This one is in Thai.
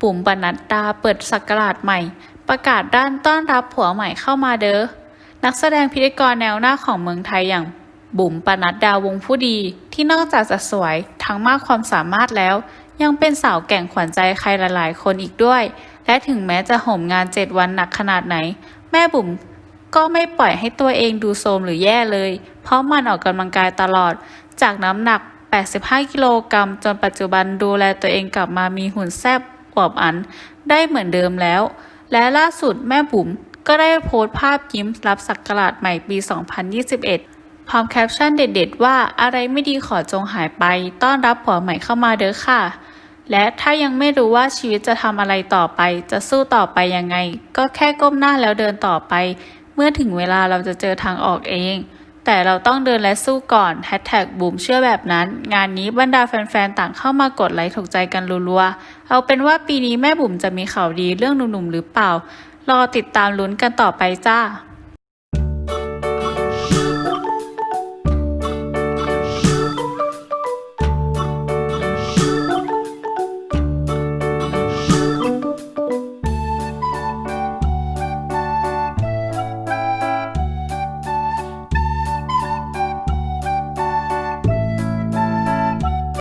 บุ๋มปนัดดาเปิดสักราชใหม่ ประกาศด้านต้อนรับผัวใหม่เข้ามาเด้อนักแสดงพิธีกรแนวหน้าของเมืองไทยอย่าง บุ๋มปนัดดาวงผู้ดีที่นอกจากจะสวยทั้งมากความสามารถแล้ว ยังเป็นสาวแก่งขวัญใจใครหลายๆ คนอีกด้วย และถึงแม้จะห่มงานเจ็ดวันหนักขนาดไหน แม่บุ๋มก็ไม่ปล่อยให้ตัวเองดูโทรมหรือแย่เลย เพราะมันออกกำลังกายตลอด จากน้ำหนัก 85 กิโลกรัมจนปัจจุบันดูแลตัวเองกลับมามีหุ่นแซ่บ อบอันได้เหมือนเดิมแล้ว และล่าสุดแม่บุ๋มก็ได้โพสต์ภาพยิ้มรับสักราชใหม่ปี 2021 พร้อมแคปชั่นเด็ด ๆ ว่าอะไรไม่ดีขอจงหายไป ต้อนรับผัวใหม่เข้ามาเด้อค่ะ และถ้ายังไม่รู้ว่าชีวิตจะทำอะไรต่อไป จะสู้ต่อไปยังไง ก็แค่ก้มหน้าแล้วเดินต่อไป เมื่อถึงเวลาเราจะเจอทางออกเอง แต่เราต้องเดินและสู้ก่อนแฮชแท็กบูมเชื่อแบบนั้น งานนี้บรรดาแฟนๆ ต่างเข้ามากดไลค์ถูกใจกันรัวๆ เอาเป็นว่าปีนี้แม่บุ๋มจะมีข่าวดีเรื่องหนุ่มๆ หรือเปล่า รอติดตามลุ้นกันต่อไปจ้า